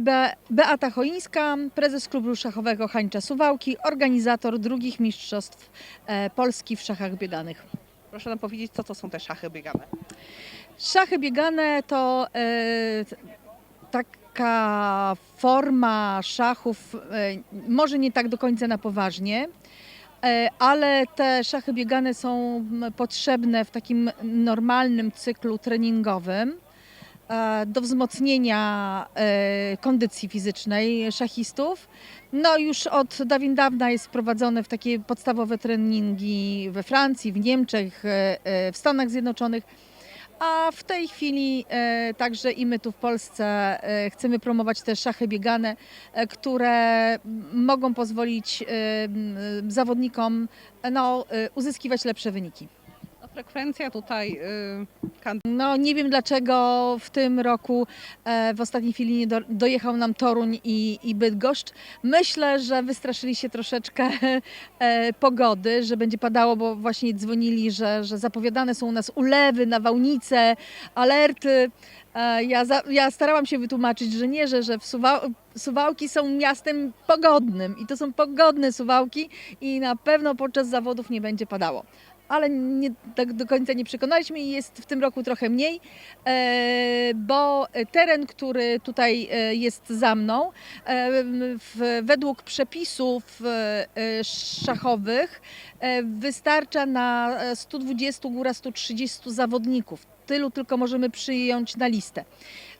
Be Beata Choińska, prezes klubu szachowego Hańcza Suwałki, organizator drugich mistrzostw e, Polski w szachach bieganych. Proszę nam powiedzieć, co to są te szachy biegane. Szachy biegane to e, taka forma szachów, e, może nie tak do końca na poważnie, ale te szachy biegane są potrzebne w takim normalnym cyklu treningowym do wzmocnienia e, kondycji fizycznej szachistów. No już od dawien dawna jest wprowadzone w takie podstawowe treningi we Francji, w Niemczech, e, e, w Stanach Zjednoczonych. A w tej chwili e, także i my tu w Polsce e, chcemy promować te szachy biegane, e, które mogą pozwolić e, zawodnikom e, no, e, uzyskiwać lepsze wyniki. Frekwencja tutaj y, No nie wiem dlaczego w tym roku e, w ostatniej chwili do, dojechał nam Toruń i, i Bydgoszcz. Myślę, że wystraszyli się troszeczkę e, pogody, że będzie padało, bo właśnie dzwonili, że, że zapowiadane są u nas ulewy, nawałnice, alerty. E, ja, za, ja starałam się wytłumaczyć, że nie, że, że w Suwa, Suwałki są miastem pogodnym i to są pogodne Suwałki i na pewno podczas zawodów nie będzie padało ale nie, tak do końca nie przekonaliśmy i jest w tym roku trochę mniej, e, bo teren, który tutaj e, jest za mną, e, według przepisów szachowych wystarcza na 120, góra 130 zawodników. Tylu tylko możemy przyjąć na listę.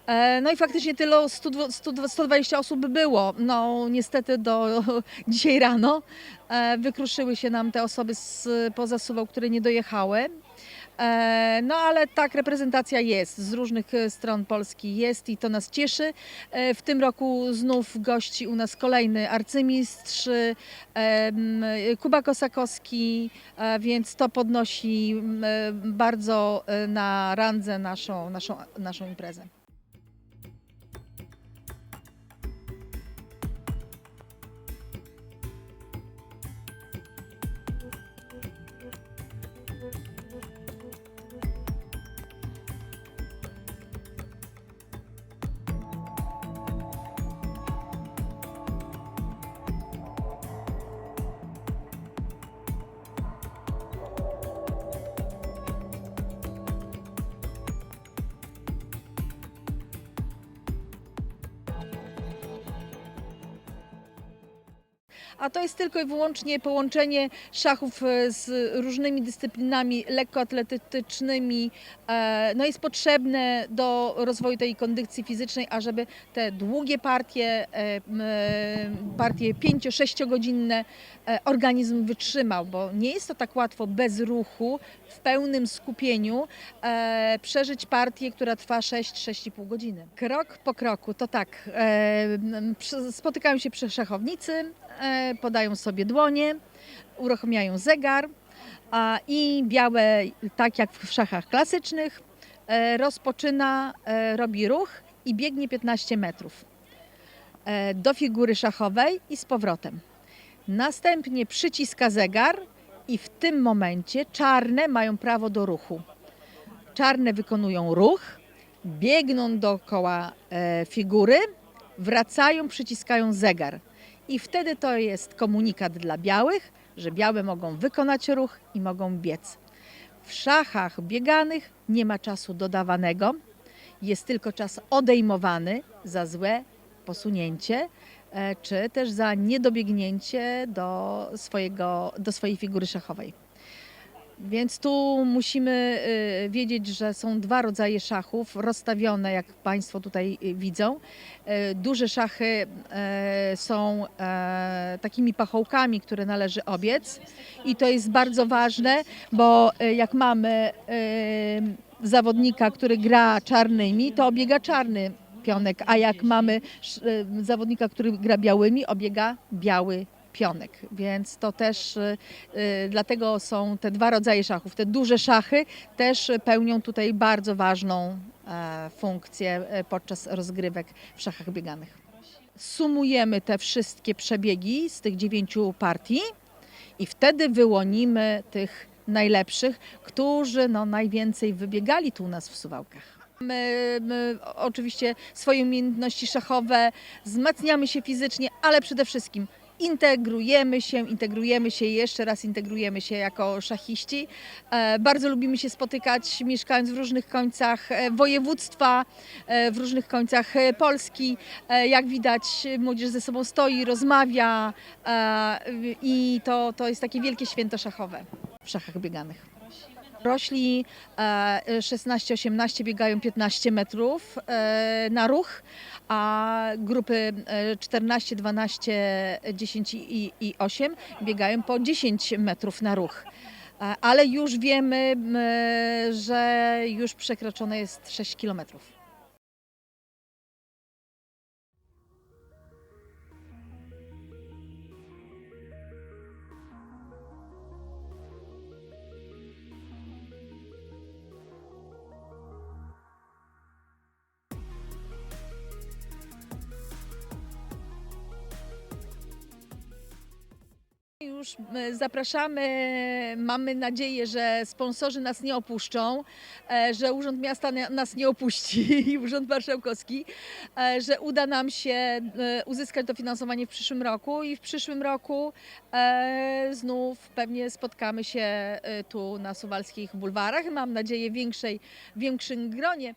E, No i faktycznie tylu 100, 100, 120 osób było. No niestety do dzisiaj rano e, wykruszyły się nam te osoby z poza Suwał, które nie dojechały. E, No ale tak, reprezentacja jest z różnych stron Polski jest i to nas cieszy. W tym roku znów gości u nas kolejny arcymistrz Kuba Kosakowski, więc to podnosi bardzo na randze naszą, naszą, naszą imprezę. A to jest tylko i wyłącznie połączenie szachów e, z różnymi dyscyplinami lekkoatletycznymi. E, No jest potrzebne do rozwoju tej kondycji fizycznej, ażeby te długie partie, e, partie 5-6 godzinne organizm wytrzymał, bo nie jest to tak łatwo bez ruchu, w pełnym skupieniu przeżyć partię, która trwa 6-6,5 godziny. Krok po kroku to tak, spotykają się przy szachownicy, podają sobie dłonie, uruchamiają zegar i białe, tak jak w szachach klasycznych, e, rozpoczyna, e, robi ruch i biegnie 15 metrów e, do figury szachowej i z powrotem. Następnie przyciska zegar i w tym momencie czarne mają prawo do ruchu. Czarne wykonują ruch, biegną dookoła e, figury, wracają, przyciskają zegar. I wtedy to jest komunikat dla białych, że białe mogą wykonać ruch i mogą biec. W szachach bieganych nie ma czasu dodawanego, jest tylko czas odejmowany za złe posunięcie, e, czy też za niedobiegnięcie do, swojego, do swojej figury szachowej. Więc tu musimy y, wiedzieć, że są dwa rodzaje szachów rozstawione, jak Państwo tutaj y, widzą. Y, Duże szachy są takimi pachołkami, które należy obiec i to jest bardzo ważne, bo jak mamy zawodnika, który gra czarnymi, to obiega czarny pionek, a jak mamy zawodnika, który gra białymi, obiega biały pionek, więc to też y, y, dlatego są te dwa rodzaje szachów. Te duże szachy też pełnią tutaj bardzo ważną e, funkcję e, podczas rozgrywek w szachach bieganych. Sumujemy te wszystkie przebiegi z tych dziewięciu partii i wtedy wyłonimy tych najlepszych, którzy no, najwięcej wybiegali tu u nas w Suwałkach. My, my oczywiście swoje umiejętności szachowe, wzmacniamy się fizycznie, ale przede wszystkim integrujemy się, integrujemy się jeszcze raz integrujemy się jako szachiści. E, Bardzo lubimy się spotykać, mieszkając w różnych końcach e, województwa, e, w różnych końcach Polski. Jak widać, młodzież ze sobą stoi, rozmawia i to, to jest takie wielkie święto szachowe w szachach bieganych. Rośli e, 16-18 biegają 15 metrów e, na ruch, a grupy e, 14, 12, 10 i, i 8 biegają po 10 metrów na ruch. E, Ale już wiemy, że już przekroczone jest 6 kilometrów. Już e, zapraszamy, mamy nadzieję, że sponsorzy nas nie opuszczą, e, że Urząd Miasta na- nas nie opuści i Urząd Marszałkowski, e, że uda nam się uzyskać dofinansowanie w przyszłym roku i w przyszłym roku znów pewnie spotkamy się tu na suwalskich bulwarach, mam nadzieję większej, większym gronie.